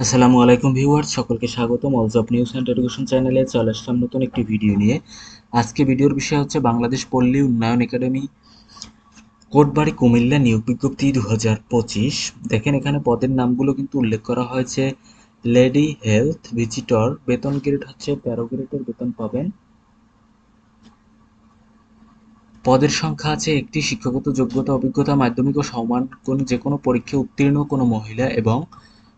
আসসালামু আলাইকুম ভিউয়ার্স, সকলকে স্বাগতম। All job news and education চ্যানেলে চলে আসলাম নতুন একটি ভিডিও নিয়ে। আজকে ভিডিওর বিষয় হচ্ছে বাংলাদেশ পল্লী উন্নয়ন একাডেমি, কোটবাড়ি, কুমিল্লা নিয়োগ বিজ্ঞপ্তি দু হাজার পঁচিশ। দেখেন, এখানে পদের নামগুলো কিন্তু উল্লেখ করা হয়েছে। লেডি হেলথ ভিজিটর বেতন গ্রেড হচ্ছে, তেরো গ্রেডের বেতন পাবেন। পদের সংখ্যা আছে একটি, শিক্ষাগত যোগ্যতা, অভিজ্ঞতা, মাধ্যমিক ও সমান কোন, যে কোনো পরীক্ষায় উত্তীর্ণ কোনো মহিলা এবং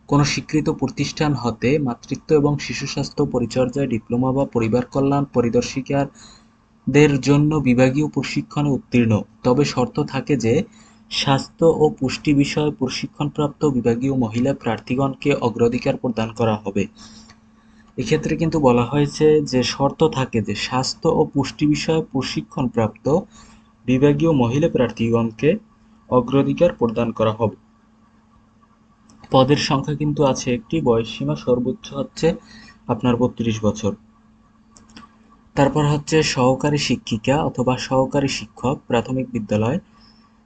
কোনো স্বীকৃত প্রতিষ্ঠান হতে মাতৃত্ব এবং শিশু স্বাস্থ্য পরিচর্যায় ডিপ্লোমা বা পরিবার কল্যাণ পরিদর্শিকাদের জন্য বিভাগীয় প্রশিক্ষণে উত্তীর্ণ। তবে শর্ত থাকে যে, স্বাস্থ্য ও পুষ্টি বিষয়ে প্রশিক্ষণপ্রাপ্ত বিভাগীয় মহিলা প্রার্থীগণকে অগ্রাধিকার প্রদান করা হবে। এক্ষেত্রে কিন্তু বলা হয়েছে যে, শর্ত থাকে যে, স্বাস্থ্য ও পুষ্টি বিষয়ে প্রশিক্ষণপ্রাপ্ত বিভাগীয় মহিলা প্রার্থীগণকে অগ্রাধিকার প্রদান করা হবে। পদের সংখ্যা কিন্তু আছে একটি বয়সসীমা সর্বোচ্চ হচ্ছে আপনার বত্রিশ বছর। তারপর হচ্ছে সহকারী শিক্ষিকা অথবা সহকারী শিক্ষক, প্রাথমিক বিদ্যালয়,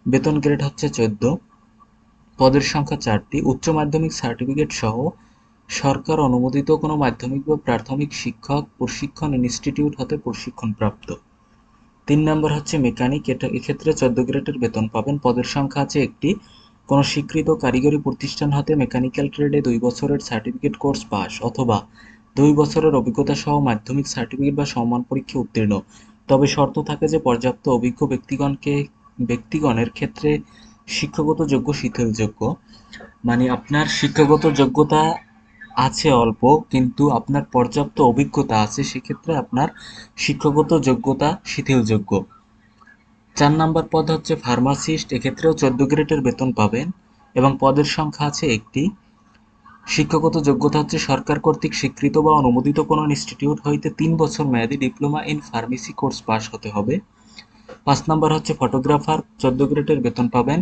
বেতন গ্রেড হচ্ছে চোদ্দ, পদের সংখ্যা চারটি, উচ্চ মাধ্যমিক সার্টিফিকেট সহ সরকার অনুমোদিত কোনো মাধ্যমিক বা প্রাথমিক শিক্ষক প্রশিক্ষণ ইনস্টিটিউট হতে প্রশিক্ষণপ্রাপ্ত। তিন নম্বর হচ্ছে মেকানিক এটা, এক্ষেত্রে চোদ্দ গ্রেডের বেতন পাবেন, পদের সংখ্যা আছে একটি কোনো স্বীকৃত কারিগরি প্রতিষ্ঠান হতে মেকানিক্যাল ট্রেডে দুই বছরের সার্টিফিকেট কোর্স পাস অথবা দুই বছরের অভিজ্ঞতা সহ মাধ্যমিক সার্টিফিকেট বা সম্মান পরীক্ষা উত্তীর্ণ। তবে শর্ত থাকে যে পর্যাপ্ত অভিজ্ঞ ব্যক্তিগণকে, ব্যক্তিগণের ক্ষেত্রে শিক্ষাগত যোগ্য শিথিলযোগ্য মানে আপনার শিক্ষাগত যোগ্যতা আছে অল্প, কিন্তু আপনার পর্যাপ্ত অভিজ্ঞতা আছে, সেক্ষেত্রে আপনার শিক্ষাগত যোগ্যতা শিথিলযোগ্য চার নাম্বার পদ হচ্ছে ফার্মাসিস্ট, এক্ষেত্রেও চোদ্দ গ্রেডের বেতন পাবেন এবং পদের সংখ্যা আছে একটি। শিক্ষাগত যোগ্যতা হচ্ছে সরকার কর্তৃক স্বীকৃত বা অনুমোদিত কোনো ইনস্টিটিউট হইতে তিন বছর মেয়াদী diploma in pharmacy course pass হতে হবে। পাঁচ নাম্বার হচ্ছে ফটোগ্রাফার, চোদ্দ গ্রেডের বেতন পাবেন।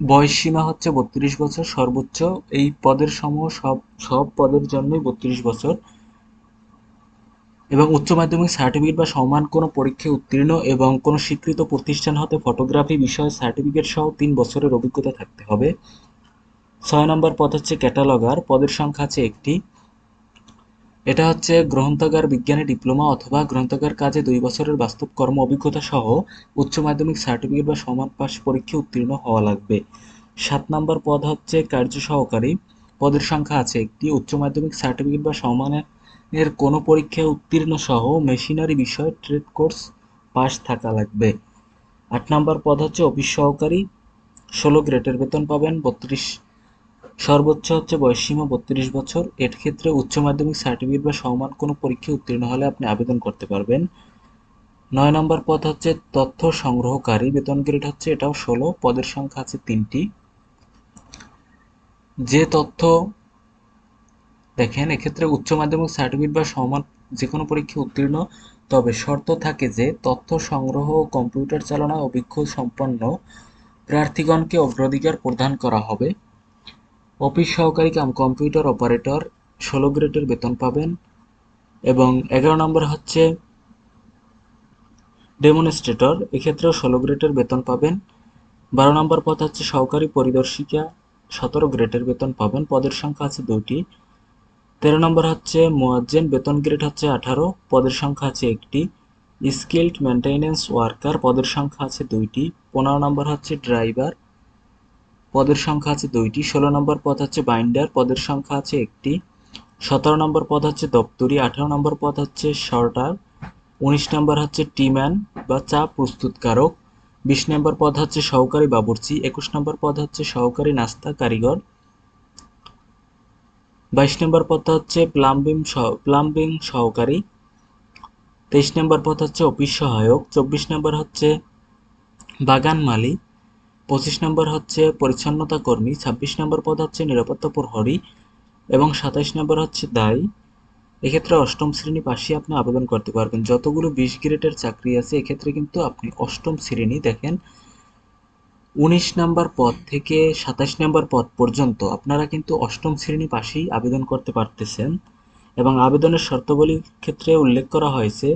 বয়স সীমা হচ্ছে বত্রিশ বছর, সর্বোচ্চ এই পদের সমূহ সব সব পদের জন্যই বত্রিশ বছর। এবং উচ্চ মাধ্যমিক সার্টিফিকেট বা সমান কোনো পরীক্ষায় উত্তীর্ণ এবং কোনো স্বীকৃত প্রতিষ্ঠান হতে ফটোগ্রাফি বিষয়ে সার্টিফিকেট সহ তিন বছরের অভিজ্ঞতা থাকতে হবে। ছয় নম্বর পদ হচ্ছে ক্যাটালগার। পদের সংখ্যা আছে একটি। এটা হচ্ছে গ্রন্থাগার বিজ্ঞানে ডিপ্লোমা অথবা গ্রন্থাগার কাজে দুই বছরের বাস্তব কর্ম অভিজ্ঞতা সহ উচ্চ মাধ্যমিক সার্টিফিকেট বা সমান পাস পরীক্ষা উত্তীর্ণ হওয়া লাগবে। সাত নম্বর পদ হচ্ছে কার্য সহকারী। পদের সংখ্যা আছে একটি। উচ্চ মাধ্যমিক সার্টিফিকেট বা সমানের এর কোনো পরীক্ষায় উত্তীর্ণ সহ মেশিনারি বিষয়ে ট্রেড কোর্স পাস থাকা লাগবে। আট নম্বর পদ হচ্ছে অফিস সহকারী। ষোলো গ্রেডের বেতন পাবেন, বত্রিশ। সর্বোচ্চ হচ্ছে বয়সসীমা বত্রিশ বছর। এর ক্ষেত্রে উচ্চ মাধ্যমিক সার্টিফিকেট বা সমান কোনো পরীক্ষায় উত্তীর্ণ হলে আপনি আবেদন করতে পারবেন। নয় নম্বর পদ হচ্ছে তথ্য সংগ্রহকারী। বেতন গ্রেড হচ্ছে এটাও ষোলো, পদের সংখ্যা আছে তিনটি। যে তথ্য দেখেন, এক্ষেত্রে উচ্চ মাধ্যমিক সার্টিফিকেট বা সমান যে কোনো পরীক্ষায় উত্তীর্ণ, তবে শর্ত থাকে যে তথ্য সংগ্রহ ও কম্পিউটার চালনায় অভিজ্ঞ সম্পন্ন প্রার্থীগণকে অগ্রাধিকার প্রদান করা হবে। অফিস সহকারী কাম কম্পিউটার অপারেটর ষোলো গ্রেডের বেতন পাবেন এবং এগারো নম্বর হচ্ছে ডেমনস্ট্রেটর এক্ষেত্রেও ষোলো গ্রেডের বেতন পাবেন। বারো নম্বর পদ হচ্ছে সহকারী পরিদর্শিকা, সতেরো গ্রেডের বেতন পাবেন। পদের সংখ্যা আছে দুইটি। তেরো নম্বর হচ্ছে মোয়াজ্জেন, বেতন গ্রেড হচ্ছে আঠারো, পদের সংখ্যা আছে একটি। স্কিল্ড মেনটেন্যান্স ওয়ার্কার পদের সংখ্যা আছে দুইটি। পনেরো নম্বর হচ্ছে ড্রাইভার পদের সংখ্যা আছে দুইটি। ষোলো নম্বর পদ হচ্ছে বাইন্ডার পদের সংখ্যা আছে একটি। সতেরো নম্বর পদ হচ্ছে দপ্তরি, আঠারো নম্বর পদ হচ্ছে শর্টার উনিশ নম্বর হচ্ছে টিম্যান বা চা প্রস্তুতকারক। বিশ নম্বর পদ হচ্ছে সহকারী বাবুর্চি, একুশ নম্বর পদ হচ্ছে সহকারী নাস্তা কারিগর। বাইশ নম্বর পদ হচ্ছে প্লাম্বিং প্লাম্বিং সহকারী। তেইশ নম্বর পদ হচ্ছে অফিস সহায়ক। চব্বিশ নম্বর হচ্ছে বাগান মালি পঁচিশ নম্বর হচ্ছে পরিচ্ছন্নতা কর্মী। ছাব্বিশ নম্বর পদ হচ্ছে নিরাপত্তা প্রহরী এবং সাতাইশ নম্বর হচ্ছে দায়ী। এক্ষেত্রে অষ্টম শ্রেণি পাশে আপনি আবেদন করতে পারবেন। যতগুলো বিশ গ্রেডের চাকরি আছে, এক্ষেত্রে কিন্তু আপনি অষ্টম শ্রেণি দেখেন। উনিশ নাম্বার পদ থেকে সাতাশ নাম্বার পদ পর্যন্ত আপনারা কিন্তু অষ্টম শ্রেণি পাশেই আবেদন করতে পারতেছেন। এবং আবেদনের শর্তাবলীর ক্ষেত্রে উল্লেখ করা হয়েছে,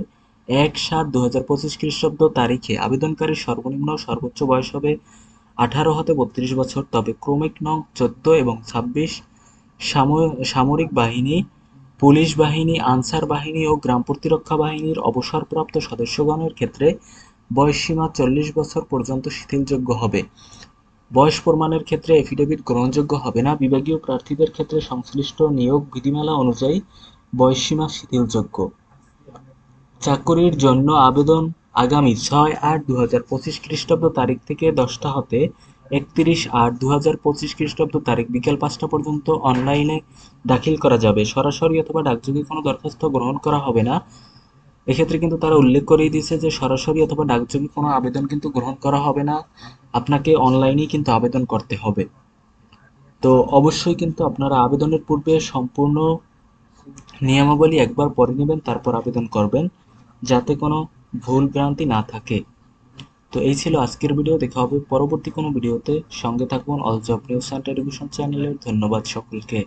এক সাত দু হাজার পঁচিশ খ্রিস্টাব্দ তারিখে আবেদনকারীর সর্বনিম্ন সর্বোচ্চ বয়স হবে আঠারো হতে বত্রিশ বছর, তবে ক্রমিক নং চোদ্দ এবং ছাব্বিশ সামরিক বাহিনী, পুলিশ বাহিনী, আনসার বাহিনী ও গ্রাম প্রতিরক্ষা বাহিনীর অবসরপ্রাপ্ত সদস্যগণের ক্ষেত্রে বয়সসীমা চল্লিশ বছর পর্যন্ত শিথিলযোগ্য হবে। বয়স প্রমাণের ক্ষেত্রে এফিডেভিট গ্রহণযোগ্য হবে না। বিভাগীয় প্রার্থীদের ক্ষেত্রে সংশ্লিষ্ট নিয়োগ বিধিমালা অনুযায়ী বয়সসীমা শিথিলযোগ্য। চাকরির জন্য আবেদন আগামী ছয় আট দু হাজার পঁচিশ খ্রিস্টাব্দ তারিখ থেকে দশটা হতে একত্রিশ আট দু হাজার পঁচিশ খ্রিস্টাব্দ তারিখ বিকেল পাঁচটা পর্যন্ত অনলাইনে দাখিল করা যাবে। সরাসরি অথবা ডাকযোগে কোনো দরখাস্ত গ্রহণ করা হবে না। এক্ষেত্রে কিন্তু তারা উল্লেখ করেই দিয়েছে যে সরাসরি অথবা ডাকযোগে কোনো আবেদন কিন্তু গ্রহণ করা হবে না। আপনাকে অনলাইনেই কিন্তু আবেদন করতে হবে। তো অবশ্যই কিন্তু আপনারা আবেদনের পূর্বে সম্পূর্ণ নিয়মাবলী একবার পড়ে নেবেন, তারপর আবেদন করবেন, যাতে কোনো ভুল ভ্রান্তি না থাকে। তো এই ছিল আজকের ভিডিও। দেখা হবে পরবর্তী কোনো ভিডিওতে। সঙ্গে থাকুন all job news center education চ্যানেলের ধন্যবাদ সকলকে।